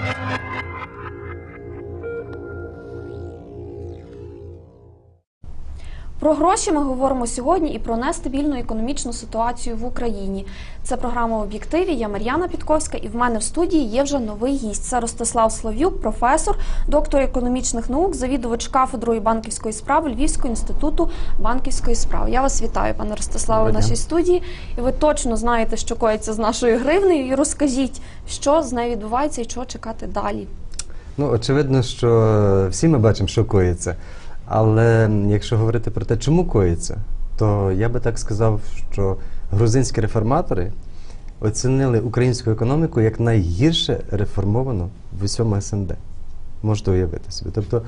Thank you. Про гроші ми говоримо сьогодні і про нестабільну економічну ситуацію в Україні. Це програма в об'єктиві. Я Мар'яна Підковська, і в мене в студії є вже новий гість. Це Ростислав Слав'юк, професор, доктор економічних наук, завідувач кафедрою банківської справи Львівського інституту банківської справи. Я вас вітаю, пане Ростиславе, в нашій студії. І ви точно знаєте, що коїться з нашою гривнею. І розкажіть, що з нею відбувається і чого чекати далі. Ну, очевидно, що всі ми бачимо, що коїться. Але якщо говорити про те, чому коїться, то я би так сказав, що грузинські реформатори оцінили українську економіку як найгірше реформовану в усьому СНД. Можете уявити собі. Тобто,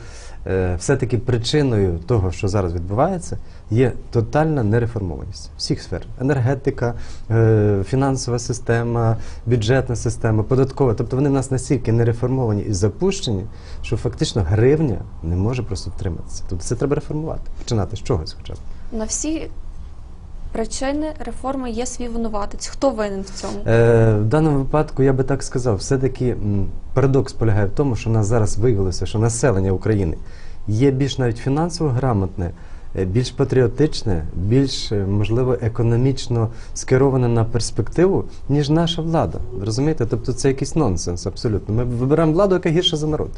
е, все-таки причиною того, що зараз відбувається, є тотальна нереформованість всіх сфер: енергетика, е, фінансова система, бюджетна система, податкова. Тобто вони в нас настільки нереформовані і запущені, що фактично гривня не може просто втриматися. Тобто це треба реформувати, починати з чогось хоча б. На всі причини реформи є свій винуватець. Хто винен в цьому? Е, в даному випадку я би так сказав, все-таки парадокс полягає в тому, що в нас зараз виявилося, що населення України є більш навіть фінансово грамотне, е, більш патріотичне, більш е, можливо економічно скероване на перспективу, ніж наша влада. Розумієте? Тобто це якийсь нонсенс абсолютно. Ми вибираємо владу, яка гірша за народ.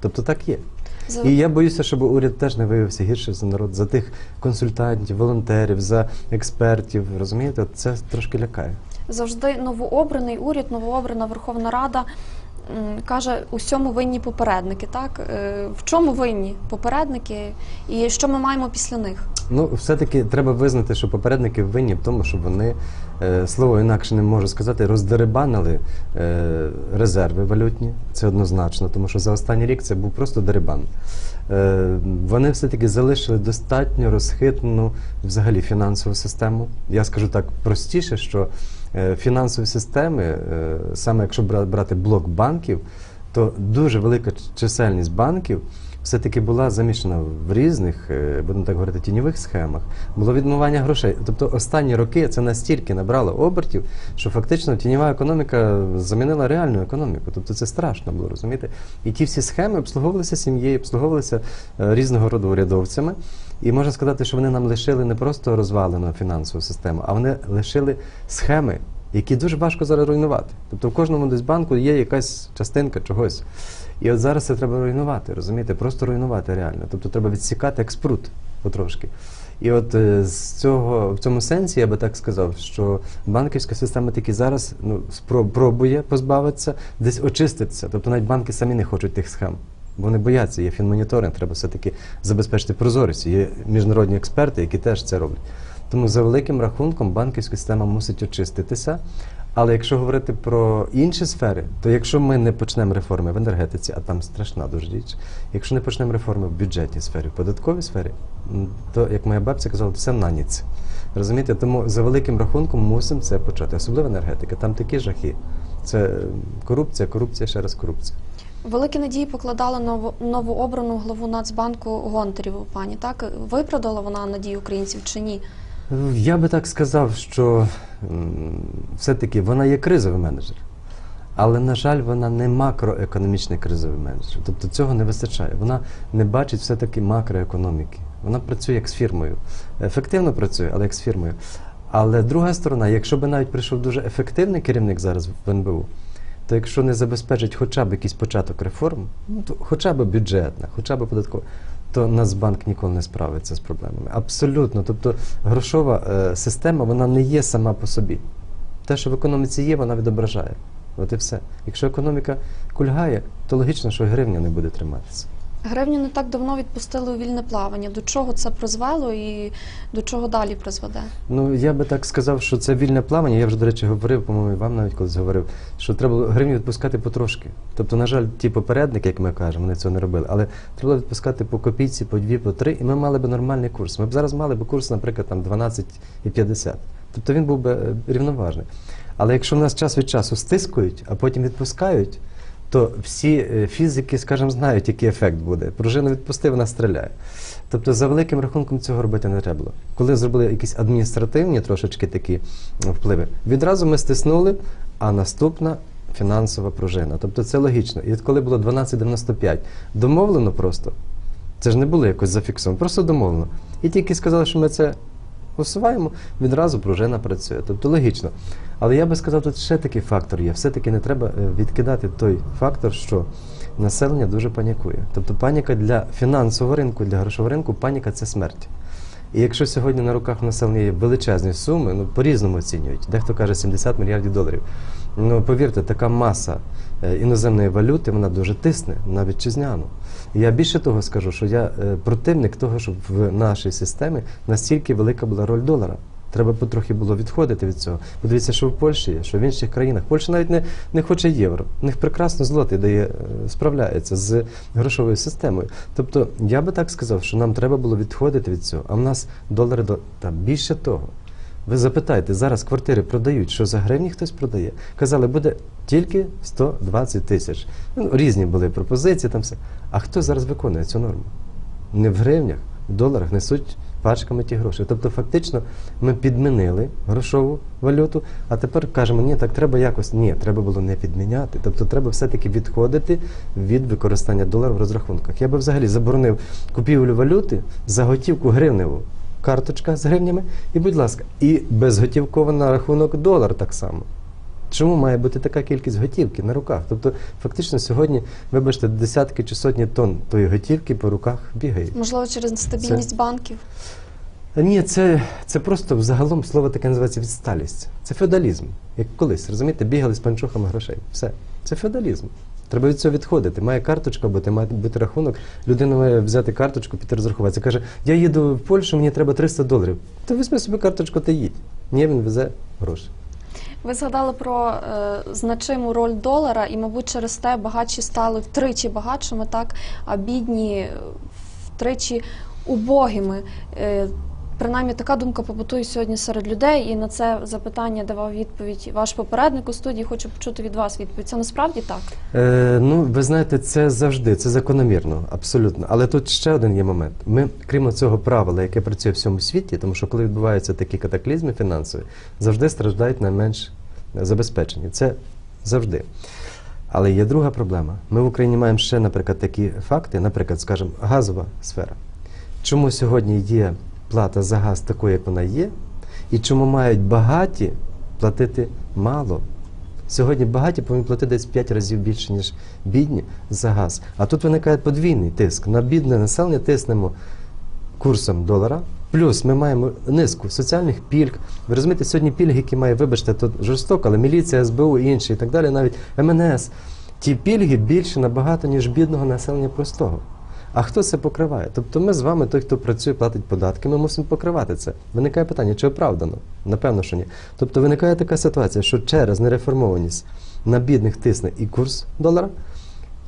Тобто так є. За- І я боюся, щоб уряд теж не виявився гірше за народ, за тих консультантів, волонтерів, за експертів. Розумієте, це трошки лякає. Завжди новообраний уряд, новообрана Верховна Рада каже, усьому винні попередники. Так Е, в чому винні попередники, і що ми маємо після них? Ну, все-таки треба визнати, що попередники винні в тому, що вони, слово інакше не можу сказати, роздерибанили е, резерви валютні. Це однозначно, тому що за останній рік це був просто дерибан. Е, вони все-таки залишили достатньо розхитану взагалі фінансову систему. Я скажу так простіше, що е, фінансові системи, е, саме якщо брати блок банків, то дуже велика чисельність банків все-таки була замішана в різних, е, будемо так говорити, тіньових схемах. Було відмивання грошей. Тобто останні роки це настільки набрало обертів, що фактично тіньова економіка замінила реальну економіку. Тобто це страшно було розумієте. І ті всі схеми обслуговувалися сім'єю, обслуговувалися е, різного роду урядовцями. І можна сказати, що вони нам лишили не просто розвалену фінансову систему, а вони лишили схеми, які дуже важко зараз руйнувати. Тобто в кожному десь банку є якась частинка чогось. І от зараз це треба руйнувати, розумієте? Просто руйнувати реально. Тобто треба відсікати як спрут потрошки. І от е, з цього в цьому сенсі я би так сказав, що банківська система таки зараз ну, спро- пробує позбавитися, десь очиститися. Тобто навіть банки самі не хочуть тих схем. Бо вони бояться, є фінмоніторинг, треба все-таки забезпечити прозорість. Є міжнародні експерти, які теж це роблять. Тому за великим рахунком банківська система мусить очиститися. Але якщо говорити про інші сфери, то якщо ми не почнемо реформи в енергетиці, а там страшна дуже річ, якщо не почнемо реформи в бюджетній сфері, в податковій сфері, то як моя бабця казала, все на ніц. Розумієте, тому за великим рахунком мусимо це почати, особливо енергетика. Там такі жахи. Це корупція, корупція, ще раз корупція. Великі надії покладала ново, новообрану главу Нацбанку Гонтарєву, пані. Так виправдала вона надії українців чи ні? Я би так сказав, що все-таки вона є кризовий менеджер. Але, на жаль, вона не макроекономічний кризовий менеджер. Тобто цього не вистачає. Вона не бачить все-таки макроекономіки. Вона працює як з фірмою. Ефективно працює, але як з фірмою. Але друга сторона, якщо б навіть прийшов дуже ефективний керівник зараз в НБУ, то якщо не забезпечить хоча б якийсь початок реформ, ну, то хоча б бюджетна, хоча б податкова, то Нацбанк ніколи не справиться з проблемами. Абсолютно. Тобто грошова е, система вона не є сама по собі. Те, що в економіці є, вона відображає. От і все. Якщо економіка кульгає, то логічно, що гривня не буде триматися. Гривню не так давно відпустили у вільне плавання. До чого це призвело і до чого далі призведе? Ну я би так сказав, що це вільне плавання. Я вже, до речі, говорив, по-моєму, вам навіть колись говорив, що треба гривню відпускати потрошки. Тобто, на жаль, ті попередники, як ми кажемо, вони цього не робили. Але треба відпускати по копійці, по дві, по три, і ми мали б нормальний курс. Ми б зараз мали б курс, наприклад, там 12,50. Тобто він був би е, рівноважний. Але якщо в нас час від часу стискують, а потім відпускають, то всі е, фізики, скажімо, знають, який ефект буде. Пружину відпусти, вона стріляє. Тобто, за великим рахунком цього робити не треба було. Коли зробили якісь адміністративні трошечки такі впливи, відразу ми стиснули, а наступна фінансова пружина. Тобто це логічно. І от коли було 12,95, домовлено просто. Це ж не було якось зафіксовано, просто домовлено. І тільки сказали, що ми це усуваємо, відразу пружина працює. Тобто логічно. Але я би сказав, тут ще такий фактор є. Все-таки не треба е, відкидати той фактор, що населення дуже панікує. Тобто паніка для фінансового ринку, для грошового ринку, паніка це смерть. І якщо сьогодні на руках населення є величезні суми, ну по-різному оцінюють. Дехто каже 70 мільярдів доларів. Ну повірте, така маса е, іноземної валюти вона дуже тисне на вітчизняну. Я більше того скажу, що я е, противник того, щоб в нашій системі настільки велика була роль долара. Треба потрохи було відходити від цього. Подивіться, що в Польщі є, що в інших країнах. Польща навіть не, не хоче євро. У них прекрасно злотий дає, е, справляється з грошовою системою. Тобто, я би так сказав, що нам треба було відходити від цього. А в нас долари до та більше того. Ви запитайте, зараз квартири продають, що за гривні хтось продає. Казали, буде тільки 120 тисяч. Ну, різні були пропозиції, там все. А хто зараз виконує цю норму? Не в гривнях, в доларах несуть пачками ті гроші. Тобто, фактично, ми підмінили грошову валюту, а тепер кажемо, ні, так треба якось. Ні, треба було не підміняти. Тобто треба все-таки відходити від використання долару в розрахунках. Я би взагалі заборонив купівлю валюти за готівку гривневу. Карточка з гривнями, і, будь ласка, і безготівково на рахунок долар так само. Чому має бути така кількість готівки на руках? Тобто, фактично, сьогодні, вибачте, десятки чи сотні тонн тої готівки по руках бігають. Можливо, через нестабільність банків. Ні, це, це просто взагалом слово таке називається відсталість. Це феодалізм. Як колись, розумієте, бігали з панчохами грошей. Все. Це феодалізм. Треба від цього відходити. Має карточка бути, має бути рахунок. Людина має взяти карточку, піти розрахуватися. Каже, я їду в Польщу, мені треба 300 доларів. Ти візьми собі карточку та їдь. Ні, він везе гроші. Ви згадали про е, значиму роль долара, і, мабуть, через те багатші стали втричі багатшими, так, а бідні втричі убогими. Е, принаймні така думка побутує сьогодні серед людей, і на це запитання давав відповідь ваш попередник у студії. Хочу почути від вас відповідь. Це насправді так? Е, ну, ви знаєте, це завжди, це закономірно, абсолютно. Але тут ще один є момент. Ми, крім цього правила, яке працює в всьому світі, тому що коли відбуваються такі катаклізми фінансові, завжди страждають найменш забезпечені. Це завжди. Але є друга проблема. Ми в Україні маємо ще, наприклад, такі факти, наприклад, скажімо, газова сфера. Чому сьогодні є плата за газ такою, як вона є, і чому мають багаті платити мало? Сьогодні багаті повинні платити десь 5 разів більше, ніж бідні за газ. А тут виникає подвійний тиск. На бідне населення тиснемо курсом долара. Плюс ми маємо низку соціальних пільг. Ви розумієте, сьогодні пільги, які має, вибачте, тут жорстоко, але міліція, СБУ і інші, і так далі, навіть МНС. Ті пільги більше набагато, ніж бідного населення простого. А хто це покриває? Тобто ми з вами, той, хто працює, платить податки, ми мусимо покривати це. Виникає питання, чи оправдано? Напевно, що ні. Тобто виникає така ситуація, що через нереформованість на бідних тисне і курс долара,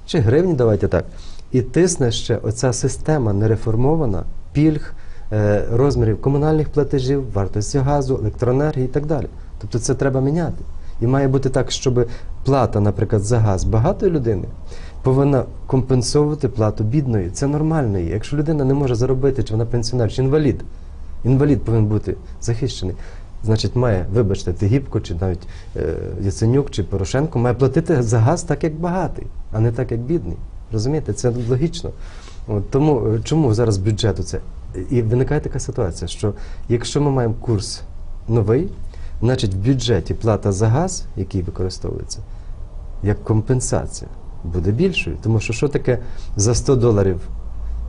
чи гривні, давайте так. І тисне ще оця система нереформована, пільг, е, розмірів комунальних платежів, вартості газу, електроенергії і так далі. Тобто це треба міняти. І має бути так, щоб плата, наприклад, за газ багатої людини повинна компенсовувати плату бідної. Це нормально. Якщо людина не може заробити, чи вона пенсіонер, чи інвалід, інвалід повинен бути захищений. Значить, має, вибачте, Тигіпко, чи навіть е, Яценюк, чи Порошенко має платити за газ так, як багатий, а не так, як бідний. Розумієте, це логічно. От, тому е, чому зараз бюджет це? І виникає така ситуація, що якщо ми маємо курс новий, значить в бюджеті плата за газ, який використовується, як компенсація, буде більшою. Тому що що таке за 100 доларів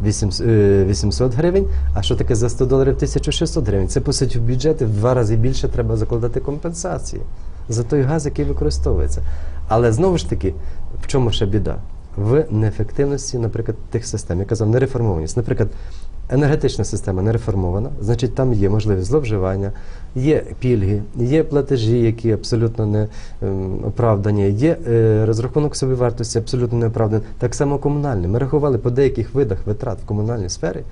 800 е, 800 гривень, а що таке за 100 доларів 1600 гривень? Це, по суті, в бюджеті в два рази більше треба закладати компенсації за той газ, який використовується. Але знову ж таки, в чому ще біда? В неефективності, наприклад, тих систем. Я казав, нереформованість. Наприклад, енергетична система не реформована, значить, там є можливість зловживання, є пільги, є платежі, які абсолютно не ем, оправдані, є е, розрахунок собівартості абсолютно не оправданий. Так само комунальний. Ми рахували по деяких видах витрат в комунальній сфері.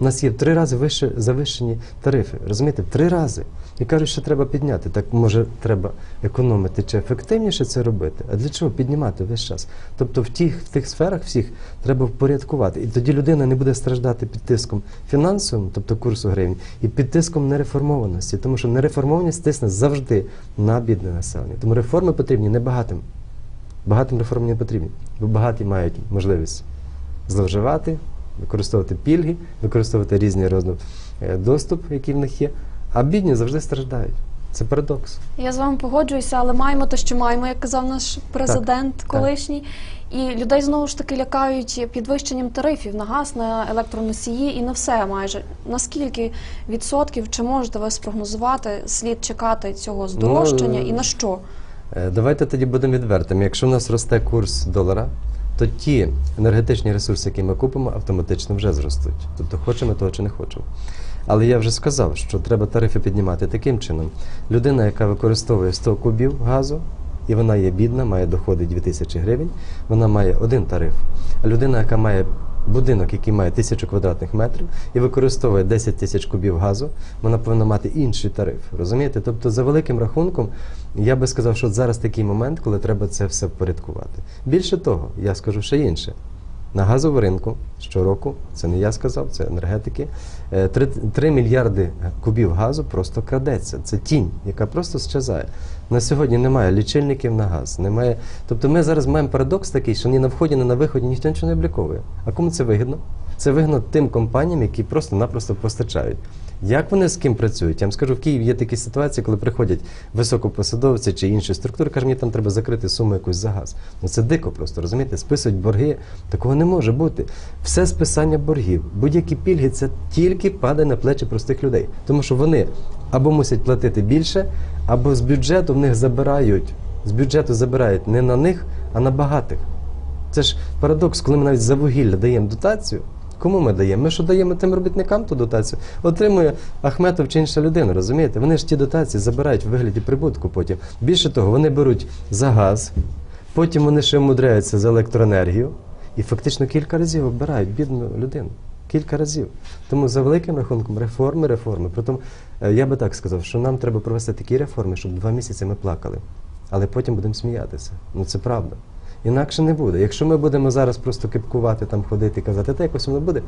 У нас є в три рази вище завищені тарифи. Розумієте, три рази. І кажуть, що треба підняти. Так може треба економити чи ефективніше це робити? А для чого піднімати весь час? Тобто в тих, в тих сферах всіх треба впорядкувати. І тоді людина не буде страждати під тиском фінансовим, тобто курсу гривень, і під тиском нереформованості. Тому що нереформованість тисне завжди на бідне населення. Тому реформи потрібні небагатим. Багатим реформи не потрібні. Бо багаті мають можливість зловживати, використовувати пільги, використовувати різні розно- е, доступ, який в них є, а бідні завжди страждають. Це парадокс. Я з вами погоджуюся, але маємо те, що маємо, як казав наш президент так. колишній. І людей знову ж таки лякають підвищенням тарифів на газ, на електроносії і на все майже. Наскільки відсотків чи можете ви спрогнозувати, слід чекати цього здорожчання Ну, і на що? Е, Давайте тоді будемо відвертими. Якщо в нас росте курс долара, то ті енергетичні ресурси, які ми купимо, автоматично вже зростуть. Тобто хочемо того чи не хочемо. Але я вже сказав, що треба тарифи піднімати таким чином. Людина, яка використовує 100 кубів газу, і вона є бідна, має доходи 2000 гривень, вона має один тариф. А людина, яка має будинок, який має тисячу квадратних метрів і використовує 10 тисяч кубів газу, вона повинна мати інший тариф. Розумієте? Тобто, за великим рахунком, я би сказав, що зараз такий момент, коли треба це все впорядкувати. Більше того, я скажу ще інше. На газовому ринку щороку, це не я сказав, це енергетики, 3, 3 мільярди кубів газу просто крадеться. Це тінь, яка просто щезає. На сьогодні немає лічильників на газ, немає. Тобто ми зараз маємо парадокс такий, що ні на вході, ні на виході ніхто нічого не обліковує. А кому це вигідно? Це вигідно тим компаніям, які просто-напросто постачають. Як вони з ким працюють? Я вам скажу, в Києві є такі ситуації, коли приходять високопосадовці чи інші структури, кажуть, мені там треба закрити суму якусь за газ. Ну це дико просто, розумієте? Списують борги. Такого не може бути. Все списання боргів, будь-які пільги, це тільки падає на плечі простих людей. Тому що вони або мусять платити більше, або з бюджету в них забирають. З бюджету забирають не на них, а на багатих. Це ж парадокс, коли ми навіть за вугілля даємо дотацію. Кому ми даємо? Ми що даємо тим робітникам ту дотацію? Отримує Ахметов чи інша людина, розумієте? Вони ж ті дотації забирають в вигляді прибутку потім. Більше того, вони беруть за газ, потім вони ще вмудряються за електроенергію і фактично кілька разів обирають бідну людину. Кілька разів. Тому за великим рахунком реформи, реформи. Притом, е, я би так сказав, що нам треба провести такі реформи, щоб два місяці ми плакали, але потім будемо сміятися. Ну це правда. Інакше не буде. Якщо ми будемо зараз просто кипкувати, там ходити і казати, та якось воно буде,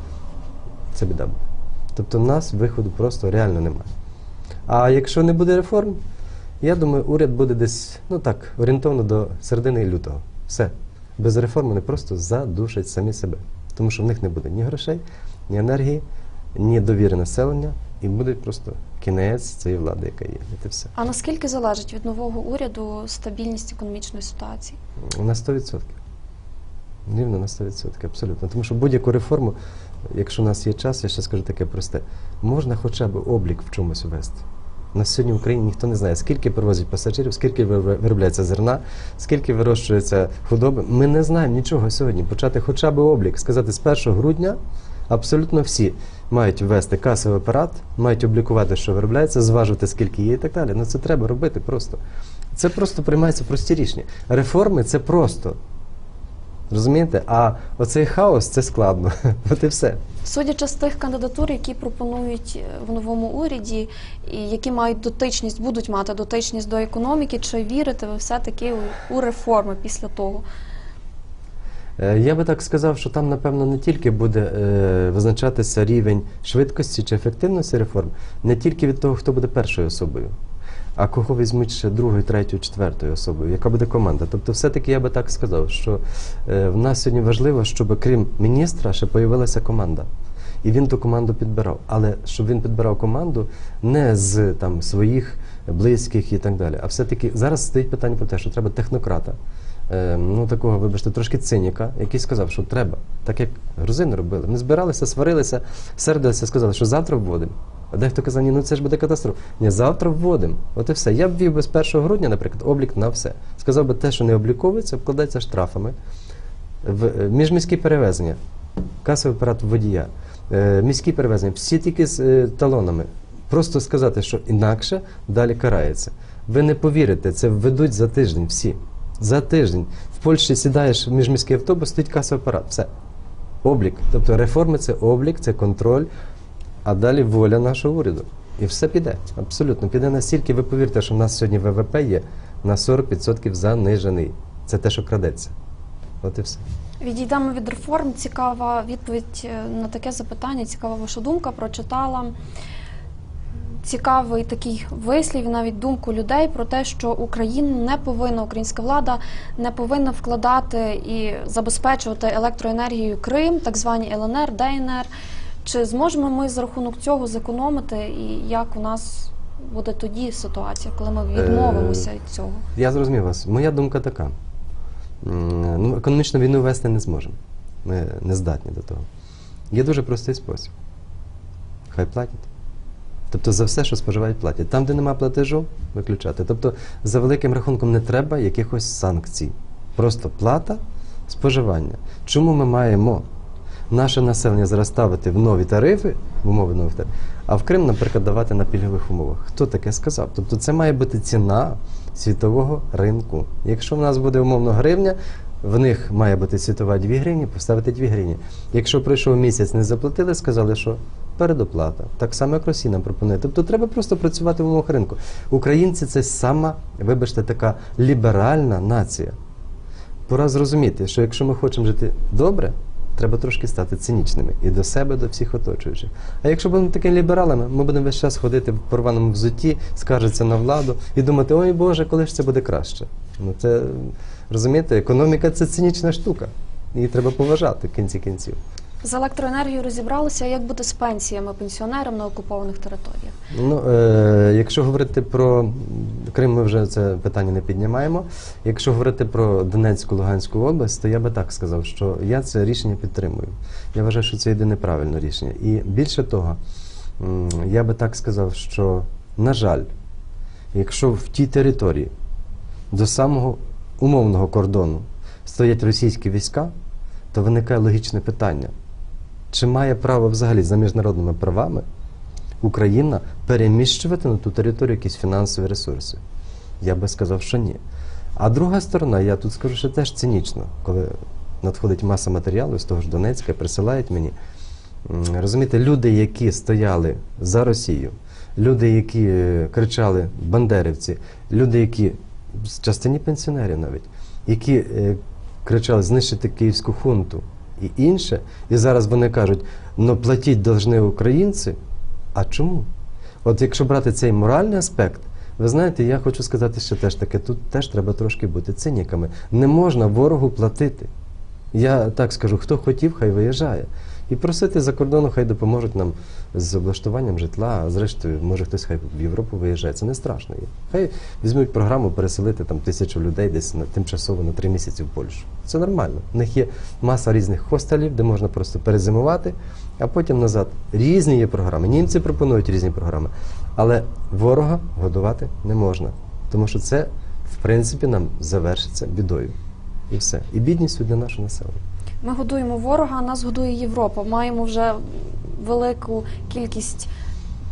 це біда буде. Тобто в нас виходу просто реально немає. А якщо не буде реформ, я думаю, уряд буде десь, ну так, орієнтовно до середини лютого. Все. Без реформ вони просто задушать самі себе. Тому що в них не буде ні грошей, ні енергії, ні довіри населення, і буде просто кінець цієї влади, яка є. Це все. А наскільки залежить від нового уряду стабільність економічної ситуації? На 100%. Рівно на 100%, абсолютно. Тому що будь-яку реформу, якщо у нас є час, я ще скажу таке просте, можна хоча б облік в чомусь ввести. На сьогодні в Україні ніхто не знає, скільки перевозять пасажирів, скільки виробляється зерна, скільки вирощується худоби. Ми не знаємо нічого сьогодні. Почати хоча б облік, сказати з 1 грудня абсолютно всі мають ввести касовий апарат, мають облікувати, що виробляється, зважувати, скільки є і так далі. Ну це треба робити просто. Це просто приймаються прості рішення. Реформи це просто. Розумієте? А оцей хаос це складно. От і все. Судячи з тих кандидатур, які пропонують е, в новому уряді, і які мають дотичність, будуть мати дотичність до економіки, чи вірите ви все-таки у, у реформи після того? Е, Я би так сказав, що там, напевно, не тільки буде е, визначатися рівень швидкості чи ефективності реформ, не тільки від того, хто буде першою особою, а кого візьмуть ще другою, третьою, четвертою особою, яка буде команда. Тобто, все-таки я би так сказав, що е, в нас сьогодні важливо, щоб крім міністра ще появилася команда. І він ту команду підбирав. Але щоб він підбирав команду не з там своїх близьких і так далі. А все-таки зараз стоїть питання про те, що треба технократа, ну такого, вибачте, трошки циніка, який сказав, що треба, так як грузини робили. Ми збиралися, сварилися, сердилися, сказали, що завтра вводимо. А дехто казав, ні, ну це ж буде катастрофа. Ні, завтра вводимо. От і все. Я б ввів би з 1 грудня, наприклад, облік на все. Сказав би, те, що не обліковується, вкладається штрафами. В е, міжміські перевезення, касовий апарат водія, е, міські перевезення, всі тільки з е, талонами. Просто сказати, що інакше далі карається. Ви не повірите, це введуть за тиждень всі. За тиждень. В Польщі сідаєш в міжміський автобус, стоїть касовий апарат. Все. Облік. Тобто реформи це облік, це контроль, а далі воля нашого уряду. І все піде. Абсолютно. Піде настільки, ви повірте, що в нас сьогодні ВВП є на 40% занижений. Це те, що крадеться. От і все. Відійдемо від реформ. Цікава відповідь е, на таке запитання. Цікава ваша думка. Прочитала цікавий такий вислів, навіть думку людей про те, що Україна не повинна, українська влада не повинна вкладати і забезпечувати електроенергією Крим, так звані ЛНР, ДНР. Чи зможемо ми за рахунок цього зекономити, і як у нас буде тоді ситуація, коли ми відмовимося від цього? Я зрозумів вас. Моя думка така. Ну, економічну війну вести не зможемо. Ми не здатні до того. Є дуже простий спосіб. Хай платять. Тобто за все, що споживають, платять. Там, де нема платежу, виключати. Тобто, за великим рахунком не треба якихось санкцій. Просто плата, споживання. Чому ми маємо наше населення зараз ставити в нові тарифи, в умови нових тарифів, а в Крим, наприклад, давати на пільгових умовах? Хто таке сказав? Тобто це має бути ціна світового ринку. Якщо в нас буде умовно гривня, в них має бути світова 2 гривні, поставити 2 гривні. Якщо пройшов місяць, не заплатили, сказали, що передоплата. Так само, як Росія нам пропонує. Тобто треба просто працювати в умовах ринку. Українці це сама, вибачте, така ліберальна нація. Пора зрозуміти, що якщо ми хочемо жити добре, треба трошки стати цинічними і до себе, до всіх оточуючих. А якщо будемо такими лібералами, ми будемо весь час ходити в порваному взутті, скаржитися на владу і думати, ой Боже, коли ж це буде краще. Ну це розумієте, економіка це цинічна штука. Її треба поважати в кінці кінців. З електроенергією розібралися, як бути з пенсіями пенсіонерам на окупованих територіях. Ну, е, якщо говорити про Крим, ми вже це питання не піднімаємо. Якщо говорити про Донецьку, Луганську область, то я би так сказав, що я це рішення підтримую. Я вважаю, що це єдине правильне рішення. І більше того, я би так сказав, що, на жаль, якщо в тій території до самого умовного кордону стоять російські війська, то виникає логічне питання: чи має право взагалі за міжнародними правами Україна переміщувати на ту територію якісь фінансові ресурси? Я би сказав, що ні. А друга сторона, я тут скажу, що теж цинічно, коли надходить маса матеріалу з того ж Донецька, присилають мені. Розумієте, люди, які стояли за Росію, люди, які е, кричали бандерівці, люди, які з частині пенсіонерів навіть, які е, кричали знищити київську хунту і інше, і зараз вони кажуть, ну платіть должны українці. А чому? От якщо брати цей моральний аспект, ви знаєте, я хочу сказати ще теж таке, тут теж треба трошки бути циніками. Не можна ворогу платити. Я так скажу, хто хотів, хай виїжджає. І просити за кордону, хай допоможуть нам з облаштуванням житла, зрештою, може хтось хай в Європу виїжджає. Це не страшно. Хай візьмуть програму переселити там тисячу людей десь на тимчасово на три місяці в Польщу. Це нормально. У них є маса різних хостелів, де можна просто перезимувати, а потім назад. Різні є програми. Німці пропонують різні програми. Але ворога годувати не можна. Тому що це, в принципі, нам завершиться бідою. І все. І бідністю для нашого населення. Ми годуємо ворога, а нас годує Європа. Маємо вже велику кількість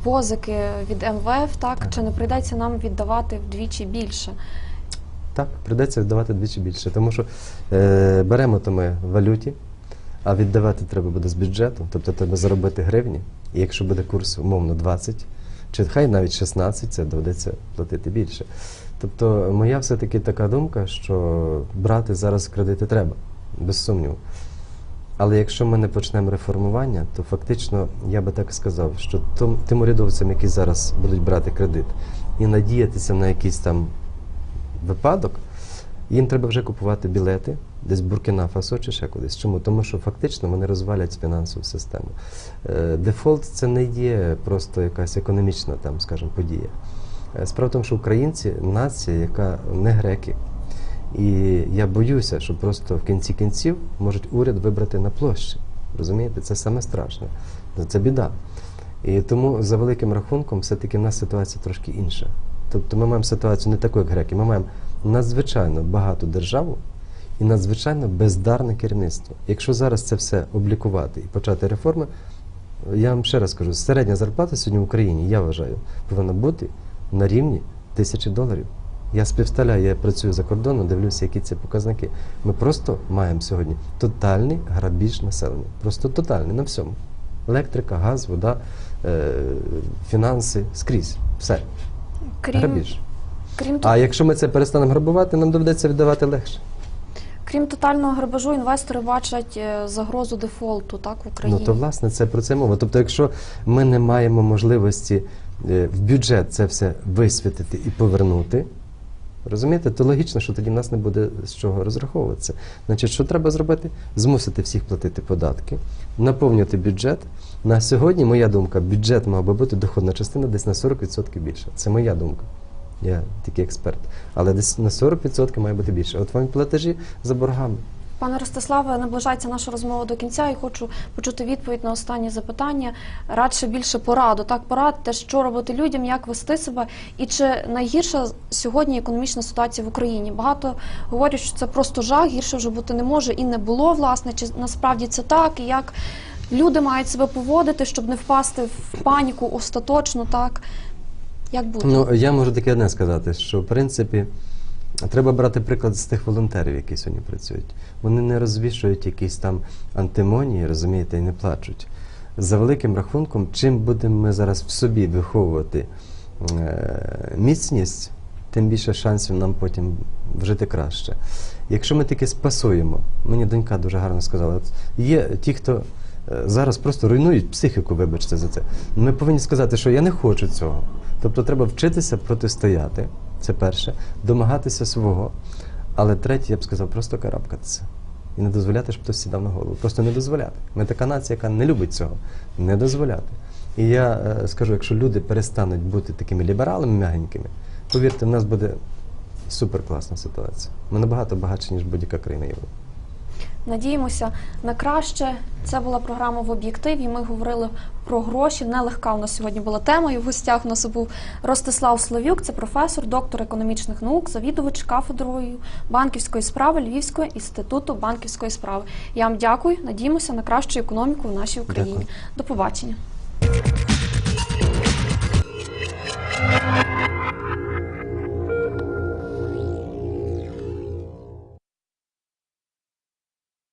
позики від МВФ. Так Так. чи не прийдеться нам віддавати вдвічі більше? Так, прийдеться віддавати двічі більше, тому що е, беремо то ми в валюті, а віддавати треба буде з бюджету, тобто треба заробити гривні. І якщо буде курс умовно 20, чи хай навіть 16, це доведеться платити більше. Тобто, моя все-таки така думка, що брати зараз кредити треба, без сумніву. Але якщо ми не почнемо реформування, то фактично я би так сказав, що тим, урядовцям, які зараз будуть брати кредит, і надіятися на якийсь там випадок, їм треба вже купувати білети десь Буркіна Фасо чи ще кудись. Чому? Тому що фактично вони розвалять фінансову систему. Е, Дефолт це не є просто якась економічна там, скажімо, подія. Е, Справа в тому, що українці нація, яка не греки. І я боюся, що просто в кінці кінців можуть уряд вибрати на площі. Розумієте, це саме страшне. Це біда. І тому за великим рахунком, все-таки в нас ситуація трошки інша. Тобто ми маємо ситуацію не таку, як греки. Ми маємо надзвичайно багату державу і надзвичайно бездарне керівництво. Якщо зараз це все облікувати і почати реформи, я вам ще раз кажу, середня зарплата сьогодні в Україні, я вважаю, повинна бути на рівні тисячі доларів. Я співставляю, я працюю за кордоном, дивлюся, які це показники. Ми просто маємо сьогодні тотальний грабіж населення. Просто тотальний на всьому. Електрика, газ, вода, е, фінанси скрізь. Все. Крім, Грабіж. крім, А якщо ми це перестанемо грабувати, нам доведеться віддавати легше. крім тотального грабежу, інвестори бачать е, загрозу дефолту так в Україні. Ну то власне це про це мова. Тобто, якщо ми не маємо можливості е, в бюджет це все висвітити і повернути. Розумієте, то логічно, що тоді в нас не буде з чого розраховуватися. Значить, що треба зробити? Змусити всіх платити податки, наповнювати бюджет. На сьогодні, моя думка, бюджет мав би бути доходна частина десь на 40% більше. Це моя думка. Я тільки експерт. Але десь на 40% має бути більше. От вам платежі за боргами. Пане Ростиславе, наближається наша розмова до кінця і хочу почути відповідь на останнє запитання. Радше більше пораду. Так, порадьте, що робити людям, як вести себе, і чи найгірша сьогодні економічна ситуація в Україні? Багато говорять, що це просто жах, гірше вже бути не може і не було, власне. Чи насправді це так? І як люди мають себе поводити, щоб не впасти в паніку остаточно, так? Як бути? Ну, я можу таке одне сказати, що в принципі треба брати приклад з тих волонтерів, які сьогодні працюють. Вони не розвішують якісь там антимонії, розумієте, і не плачуть. За великим рахунком, чим будемо ми зараз в собі виховувати е- міцність, тим більше шансів нам потім вжити краще. Якщо ми таки спасуємо, мені донька дуже гарно сказала, є ті, хто е, зараз просто руйнують психіку, вибачте за це. Ми повинні сказати, що я не хочу цього. Тобто треба вчитися протистояти, це перше, домагатися свого. Але третє, я б сказав, просто карабкатися. І не дозволяти, щоб хтось сідав на голову. Просто не дозволяти. Ми така нація, яка не любить цього. Не дозволяти. І я е, скажу, якщо люди перестануть бути такими лібералами м'ягенькими, повірте, в нас буде суперкласна ситуація. Ми набагато багатші, ніж будь-яка країна Європи надіємося на краще. Це була програма в об'єктиві. Ми говорили про гроші. Нелегка у нас сьогодні була тема. І в гостях у нас був Ростислав Словюк, це професор, доктор економічних наук, завідувач кафедрою банківської справи Львівського інституту банківської справи. Я вам дякую. Надіємося на кращу економіку в нашій Україні. Дякую. До побачення.